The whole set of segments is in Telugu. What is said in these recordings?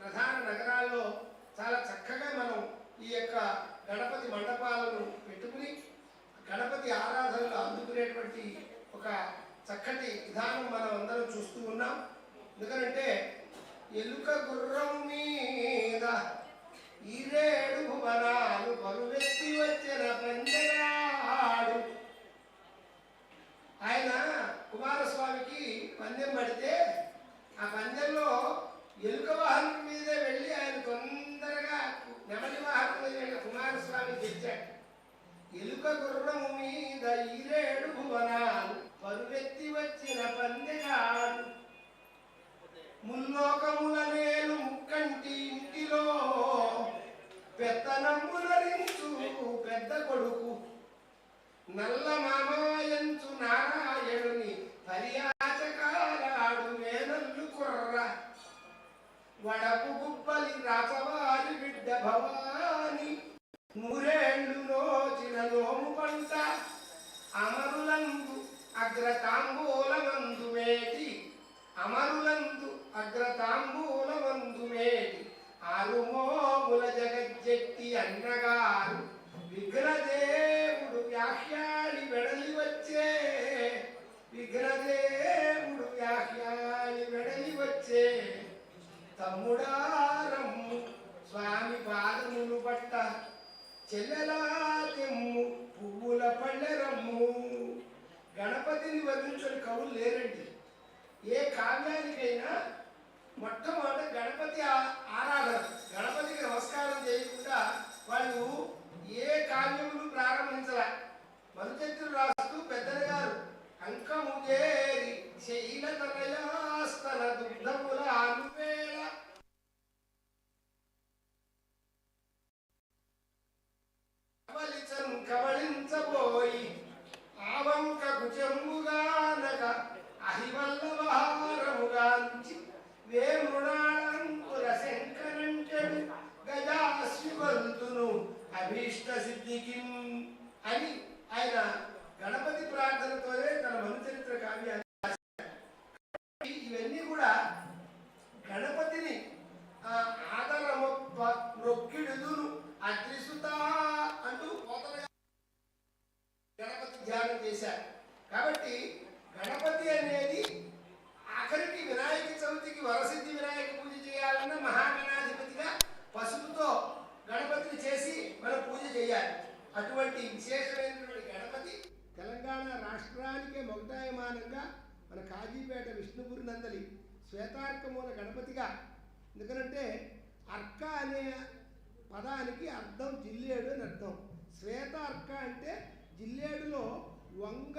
ప్రధాన నగరాల్లో చాలా చక్కగా మనం ఈ యొక్క గణపతి మండపాలను పెట్టుకుని గణపతి ఆరాధనలు అందుకునేటువంటి ఒక చక్కటి విధానం మనం అందరం చూస్తూ ఉన్నాం. ఎందుకంటే ఎలుక గుర్రం మీద ఈరేడు రేడు భువనాలు బరువెత్తి వచ్చిన పందెరాడు ఆయన కుమారస్వామికి పందెం పడితే ఆ పందెంలో ఎలుక వాహనం మీద వెళ్ళి ఆయన తొందరగా నెమలి వాహనం మీద కుమారస్వామి తెచ్చాడు. ఎలుక గుర్రము మీద ఈరేడు భువనాలు పరువెత్తి వచ్చిన పందెగాడు ముల్లోకముల నేను ముక్కంటి ఇంటిలో పెత్తనమ్ములరించు పెద్ద కొడుకు. నల్ల వడపు గుబ్బలి రాసవారి బిడ్డ భవాని. నూరేళ్ళు నోచిన నోము పంట అమరులందు అగ్రతాంబూలమందు మేటి. అమరులందు అగ్రతాంబూలమందు మేటి. ఆరుమోముల జగజ్జెట్టి అన్నగారు విగ్రదేవుడు వ్యాఖ్యాని వెడలి వచ్చే. విగ్రదేవుడు వ్యాఖ్యాని తమ్ముడారమ్ము స్వామి పాదములు పట్ట చెల్లెలాతెమ్ము పువ్వుల పళ్ళెరమ్ము. గణపతిని వర్ణించని కవులు లేరండి. ఏ కావ్యానికైనా మొట్టమొదట గణపతి ఆ- ఆరాధన గణపతికి నమస్కారం చేయకుండా వాళ్ళు ఏ కావ్యములు ప్రారంభించాల. మనుచరిత్రలు రాస్తూ పెద్దలు గారు అంకముగేరి శైల తనయాస్తన దుగ్ధముల అనువేళ కవళించబోయి ఆవంక కుచంబుగానక అహివల్లభహారముగాంచి వేమృణాళంకుర శంకరంటెడు గజాశ్విబంతును అభీష్ట సిద్ధికి అని ఆయన గణపతి ప్రార్థనతోనే తన మనుచరిత్ర కావ్యాన్ని రాశారు. ఇవన్నీ కూడా గణపతిని ఆ, ఆదరమొప్ప రొక్కిడుదును అగ్రిసుత అంటూ పోతన గణపతి ధ్యానం చేశారు. కాబట్టి గణపతి అనేది ఆఖరికి వినాయక చవితికి వరసిద్ధి వినాయక పూజ చేయాలన్న మహాగణాధిపతిగా పసుపుతో గణపతిని చేసి మనం పూజ చేయాలి. అటువంటి విశేషమైనటువంటి గణపతి తెలంగాణ రాష్ట్రానికే మొగ్దాయమానంగా మన కాజీపేట విష్ణుపురి నందలి శ్వేతార్కమూల గణపతిగా. ఎందుకంటే అర్క అనే పదానికి అర్థం జిల్లేడు అని అర్థం. శ్వేత అర్క అంటే జిల్లేడులో వంగ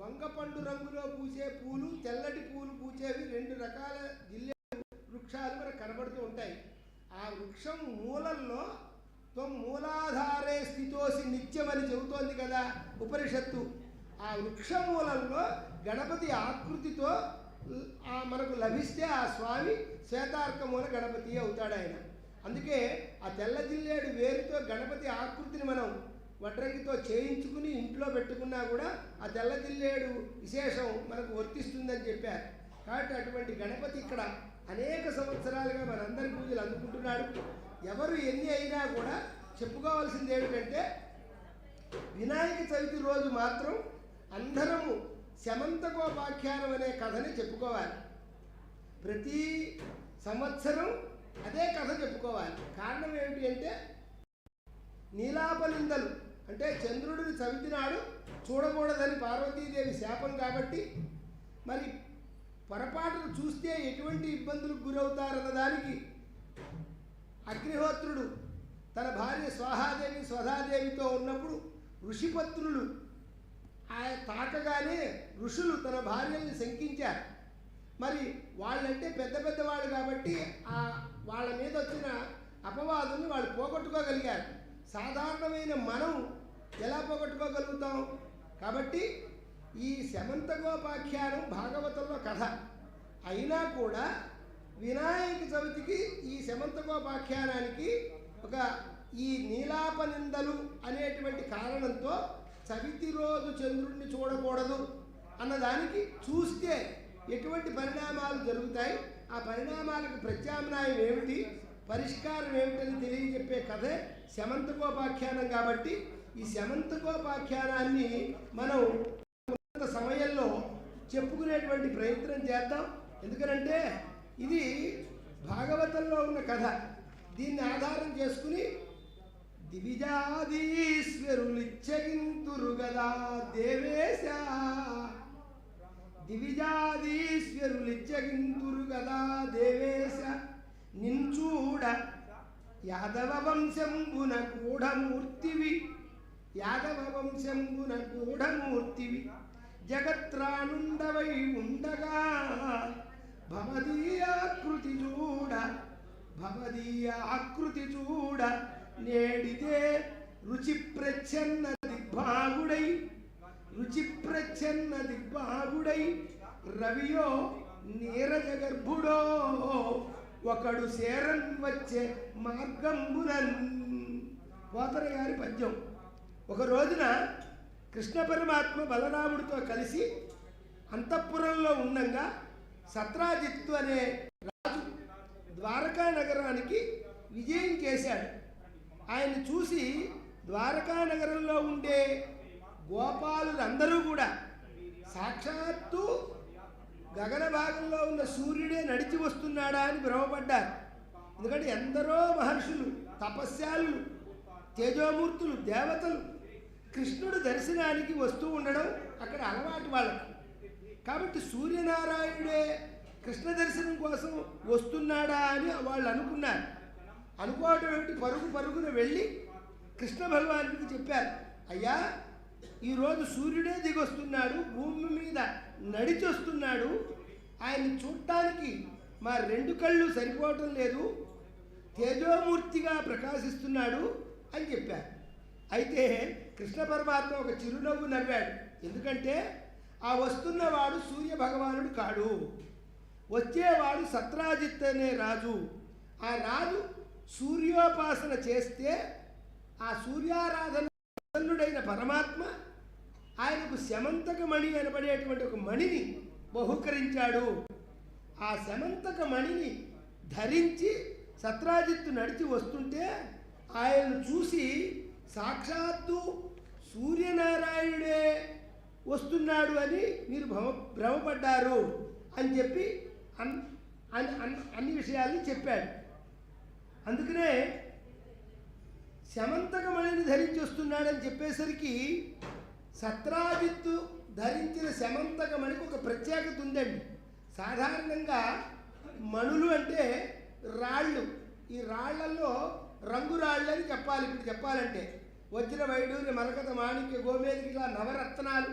వంగపండు రంగులో పూసే పూలు తెల్లటి పూలు పూసేవి రెండు రకాల జిల్లేడు వృక్షాలు మనకు కనబడుతూ ఉంటాయి. ఆ వృక్షం మూలల్లో త్వం మూలాధారే స్థితోసి నిత్యమని చెబుతోంది కదా ఉపనిషత్తు. ఆ వృక్ష మూలంలో గణపతి ఆకృతితో మనకు లభిస్తే ఆ స్వామి శ్వేతార్కమూల గణపతి అవుతాడు ఆయన. అందుకే ఆ తెల్ల జిల్లేడు వేరుతో గణపతి ఆకృతిని మనం వడ్రంగితో చేయించుకుని ఇంట్లో పెట్టుకున్నా కూడా ఆ తెల్లదిల్లేడు విశేషం మనకు వర్తిస్తుందని చెప్పారు. కాబట్టి అటువంటి గణపతి ఇక్కడ అనేక సంవత్సరాలుగా మనందరి పూజలు అందుకుంటున్నాడు. ఎవరు ఎన్ని అయినా కూడా చెప్పుకోవాల్సింది ఏమిటంటే వినాయక చవితి రోజు మాత్రం అందరము శమంతకోపాఖ్యానం అనే కథని చెప్పుకోవాలి. ప్రతి సంవత్సరం అదే కథ చెప్పుకోవాలి. కారణం ఏమిటి అంటే నీలాపనిందలు అంటే చంద్రుడిని చవితినాడు చూడకూడదని పార్వతీదేవి శాపం కాబట్టి. మరి పొరపాటును చూస్తే ఎటువంటి ఇబ్బందులకు గురవుతారన్న దానికి అగ్నిహోత్రుడు తన భార్య స్వాహాదేవి స్వధాదేవితో ఉన్నప్పుడు ఋషిపత్రులు ఆయన తాకగానే ఋషులు తన భార్యల్ని శంకించారు. మరి వాళ్ళంటే పెద్ద పెద్దవాళ్ళు కాబట్టి ఆ వాళ్ళ మీద వచ్చిన అపవాదుని వాళ్ళు పోగొట్టుకోగలిగారు. సాధారణమైన మనం ఎలా పోగొట్టుకోగలుగుతాం? కాబట్టి ఈ శమంతగోపాఖ్యానం భాగవతంలో కథ. అయినా కూడా వినాయక చవితికి ఈ శమంతగోపాఖ్యానానికి ఒక ఈ నీలాపనిందలు అనేటువంటి కారణంతో చవితి రోజు చంద్రుడిని చూడకూడదు అన్నదానికి చూస్తే ఎటువంటి పరిణామాలు జరుగుతాయి? ఆ పరిణామాలకు ప్రత్యామ్నాయం ఏమిటి? పరిష్కారం ఏమిటని తెలియజెప్పే కథే శమంతకోపాఖ్యానం కాబట్టి ఈ శమంతకోపాఖ్యానాన్ని మనం సమయంలో చెప్పుకునేటువంటి ప్రయత్నం చేద్దాం. ఎందుకనంటే ఇది భాగవతంలో ఉన్న కథ. దీన్ని ఆధారం చేసుకుని దివిజాదీశ్వరులిచ్చగింతురు గదా దేవేశ. దివిజాదీశ్వరులిచ్చగింతురు గదా దేవేశ. నించూడ యాదవ వంశంబున కూఢమూర్తివి. యాదవ వంశంబున కూఢమూర్తివి జగత్రానుండవై ఉండగా భవదీయాకృతి చూడ భవదీయ ఆకృతి చూడ నేడితే రుచి ప్రచ్ఛన్న దిగ్భాగుడై రుచి ప్రచ్ఛన్న దిగ్భాగుడై రవియో నీరజ గర్భుడో ఒకడు సేరం వచ్చే మార్గంబురన్. పోతన గారి పద్యం. ఒక రోజున కృష్ణ పరమాత్మ బలరాముడితో కలిసి అంతఃపురంలో ఉండగా సత్రాజిత్తు అనే రాజు ద్వారకా నగరానికి విజయం చేశాడు. ఆయన చూసి ద్వారకా నగరంలో ఉండే గోపాలులందరూ కూడా సాక్షాత్తు గగన భాగంలో ఉన్న సూర్యుడే నడిచి వస్తున్నాడా అని భ్రమపడ్డారు. ఎందుకంటే ఎందరో మహర్షులు తపస్యాలు తేజోమూర్తులు దేవతలు కృష్ణుడు దర్శనానికి వస్తూ ఉండడం అక్కడ అలవాటు వాళ్ళకు. కాబట్టి సూర్యనారాయణుడే కృష్ణ దర్శనం కోసం వస్తున్నాడా అని వాళ్ళు అనుకున్నారు. అనుకోవటం ఏమిటి? పరుగు పరుగున వెళ్ళి కృష్ణ భగవానుడికి చెప్పారు. అయ్యా ఈరోజు సూర్యుడే దిగొస్తున్నాడు భూమి మీద నడిచొస్తున్నాడు. ఆయన చూడటానికి మా రెండు కళ్ళు సరిపోవటం లేదు. తేజోమూర్తిగా ప్రకాశిస్తున్నాడు అని చెప్పారు. అయితే కృష్ణ పరమాత్మ ఒక చిరునవ్వు నవ్వాడు. ఎందుకంటే ఆ వస్తున్నవాడు సూర్య భగవానుడు కాడు. వచ్చేవాడు సత్రాజిత్ అనే రాజు. ఆ రాజు సూర్యోపాసన చేస్తే ఆ సూర్యారాధన ప్రసన్నుడైన పరమాత్మ ఆయనకు శమంతక మణి అనబడేటువంటి ఒక మణిని బహుకరించాడు. ఆ శమంతక మణిని ధరించి సత్రాజిత్తు నడిచి వస్తుంటే ఆయనను చూసి సాక్షాత్తు సూర్యనారాయణుడే వస్తున్నాడు అని మీరు భ్రమ భ్రమపడ్డారు అని చెప్పి అన్ అన్- అన్- అన్ని విషయాల్ని చెప్పాడు. అందుకనే శమంతకమణిని ధరించి వస్తున్నాడని చెప్పేసరికి సత్రాజిత్తు ధరించిన శమంతకమణికి ఒక ప్రత్యేకత ఉందండి. సాధారణంగా మణులు అంటే రాళ్ళు. ఈ రాళ్ళలో రంగురాళ్ళు అని చెప్పాలి. ఇప్పుడు చెప్పాలంటే వజ్ర వైడూరి మరకత మాణిక్య గోమేదికి ఇట్లా నవరత్నాలు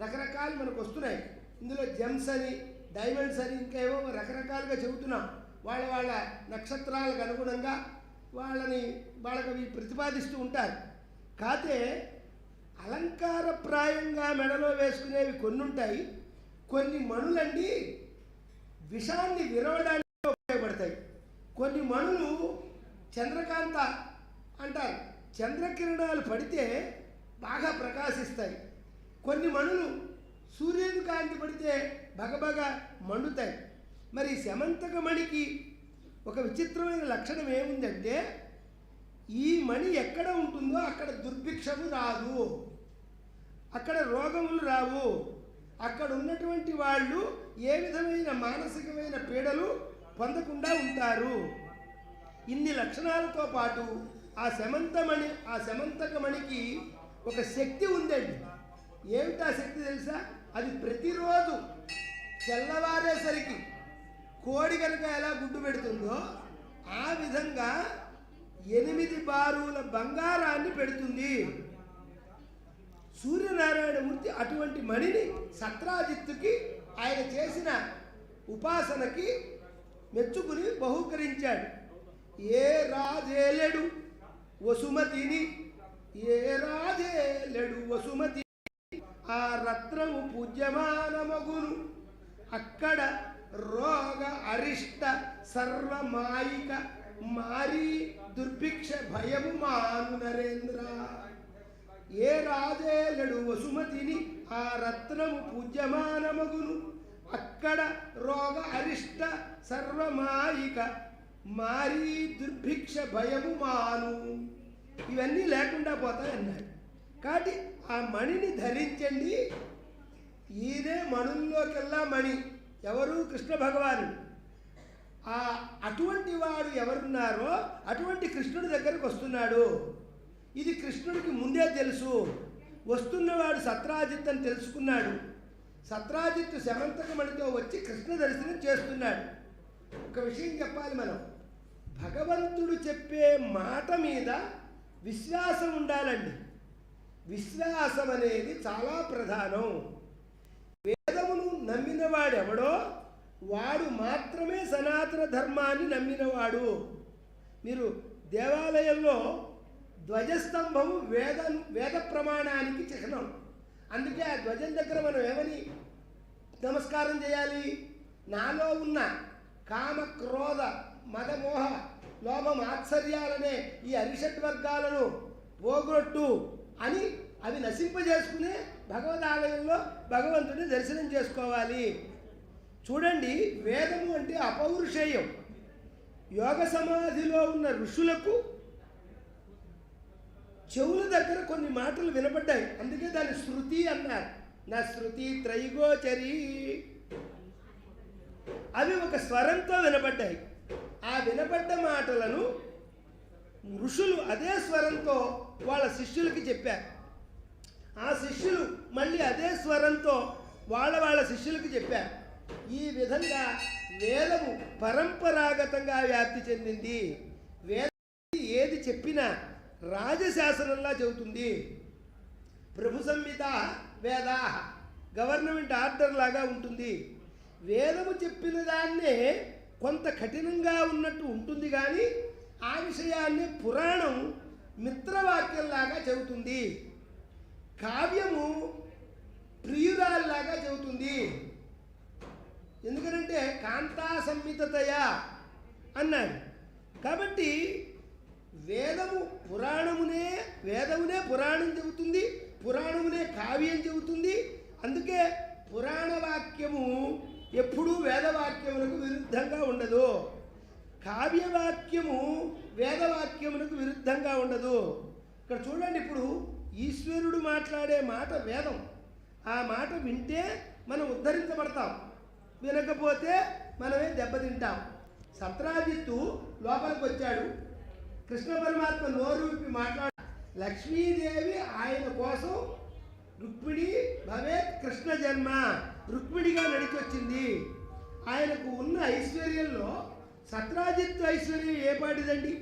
రకరకాలు మనకు వస్తున్నాయి. ఇందులో జెమ్స్ అని డైమండ్స్ అని ఇంకా ఏవో రకరకాలుగా చెబుతున్నాం. వాళ్ళ వాళ్ళ నక్షత్రాలకు అనుగుణంగా వాళ్ళని వాళ్ళకి ప్రతిపాదిస్తూ ఉంటారు. కాతే అలంకారప్రాయంగా మెడలో వేసుకునేవి కొన్ని ఉంటాయి. కొన్ని మణులండి విషాన్ని విరవడానికి ఉపయోగపడతాయి. కొన్ని మణులు చంద్రకాంత అంటారు. చంద్రకిరణాలు పడితే బాగా ప్రకాశిస్తాయి. కొన్ని మణులు సూర్యుని కాంతి పడితే బగబగ మండుతాయి. మరి శమంతక మణికి ఒక విచిత్రమైన లక్షణం ఏముందంటే ఈ మణి ఎక్కడ ఉంటుందో అక్కడ దుర్భిక్షము రాదు. అక్కడ రోగములు రావు. అక్కడ ఉన్నటువంటి వాళ్ళు ఏ విధమైన మానసికమైన పీడలు పొందకుండా ఉంటారు. ఇన్ని లక్షణాలతో పాటు ఆ శమంతమణి ఆ శమంతకమణికి ఒక శక్తి ఉందండి. ఏమిటా శక్తి తెలుసా? అది ప్రతిరోజు తెల్లవారేసరికి కోడి కనుక ఎలా గుడ్డు పెడుతుందో ఆ విధంగా ఎనిమిది బారుల బంగారాన్ని పెడుతుంది. సూర్యనారాయణమూర్తి అటువంటి మణిని సత్రాజిత్తుకి ఆయన చేసిన ఉపాసనకి మెచ్చుకుని బహూకరించాడు. ఏ రాజేలెడు వసుమతిని ఏ రాజేలెడు వసుమతి. ఆ రత్నము పూజ్యమానమగును అక్కడ రోగ అరిష్ట సర్వమాయిక మారి దుర్భిక్ష భయము మాను నరేంద్ర. ఏ రాజేలడు వసుమతిని ఆ రత్నము పూజ్యమానమగును అక్కడ రోగ అరిష్ట సర్వమాయిక మారి దుర్భిక్ష భయము మాను. ఇవన్నీ లేకుండా పోతాయి అన్నాడు. కాబట్టి ఆ మణిని ధరించండి. ఈయనే మణుల్లోకెల్లా మణి. ఎవరు? కృష్ణ భగవానుడు. ఆ అటువంటి వాడు ఎవరున్నారో అటువంటి కృష్ణుడి దగ్గరకు వస్తున్నాడు. ఇది కృష్ణుడికి ముందే తెలుసు. వస్తున్నవాడు సత్రాజిత్ అని తెలుసుకున్నాడు. సత్రాజిత్తు శమంతకమణితో వచ్చి కృష్ణ దర్శనం చేస్తున్నాడు. ఒక విషయం చెప్పాలి మనం. భగవంతుడు చెప్పే మాట మీద విశ్వాసం ఉండాలండి. విశ్వాసం అనేది చాలా ప్రధానం. వేదమును నమ్మినవాడెవడో వాడు మాత్రమే సనాతన ధర్మాన్ని నమ్మినవాడు. మీరు దేవాలయంలో ధ్వజస్తంభము వేద వేద ప్రమాణానికి చిహ్నం. అందుకే ఆ ధ్వజం దగ్గర మనం ఏమని నమస్కారం చేయాలి? నాలో ఉన్న కామ క్రోధ మదమోహ లోభం ఆశ్చర్యాలనే ఈ అరిషట్ వర్గాలను పోగొట్టు అని అవి నశింపజేసుకుని భగవద్ ఆలయంలో భగవంతుడిని దర్శనం చేసుకోవాలి. చూడండి వేదము అంటే అపౌరుషేయం. యోగ సమాధిలో ఉన్న ఋషులకు చెవుల దగ్గర కొన్ని మాటలు వినపడ్డాయి. అందుకే దాన్ని శృతి అన్నారు. నా శృతి త్రైగోచరి. అవి ఒక స్వరంతో వినపడ్డాయి. ఆ వినబడ్డ మాటలను ఋషులు అదే స్వరంతో వాళ్ళ శిష్యులకి చెప్పారు. ఆ శిష్యులు మళ్ళీ అదే స్వరంతో వాళ్ళ వాళ్ళ శిష్యులకి చెప్పారు. ఈ విధంగా వేదము పరంపరాగతంగా వ్యాప్తి చెందింది. వేద ఏది చెప్పినా రాజశాసనంలా చెబుతుంది. ప్రభు సంహిత వేదా గవర్నమెంట్ ఆర్డర్ లాగా ఉంటుంది. వేదము చెప్పిన దాన్నే కొంత కఠినంగా ఉన్నట్టు ఉంటుంది కానీ ఆ విషయాన్ని పురాణం మిత్రవాక్యంలాగా చెబుతుంది. కావ్యము ప్రియురాల్లాగా చెబుతుంది. ఎందుకనంటే కాంతా సంహితతయ అన్నాడు. కాబట్టి వేదము పురాణమునే వేదమునే పురాణం చెబుతుంది పురాణమునే కావ్యం చెబుతుంది. అందుకే పురాణ వాక్యము ఎప్పుడూ వేదవాక్యములకు విరుద్ధంగా ఉండదు. కావ్యవాక్యము వేదవాక్యములకు విరుద్ధంగా ఉండదు. ఇక్కడ చూడండి ఇప్పుడు ఈశ్వరుడు మాట్లాడే మాట వేదం. ఆ మాట వింటే మనం ఉద్ధరించబడతాం. వినకపోతే మనమే దెబ్బతింటాం. సత్రాజిత్తు లోపలికి వచ్చాడు. కృష్ణ పరమాత్మ నోరు విప్పి మాట్లాడు లక్ష్మీదేవి ఆయన కోసం రుక్మిణి భవేత్ కృష్ణ జన్మ. రుక్మిణిగా నడిచొచ్చింది. ఆయనకు ఉన్న ఐశ్వర్యంలో సత్రాజిత్ ఐశ్వర్యం ఏ పాటిదండి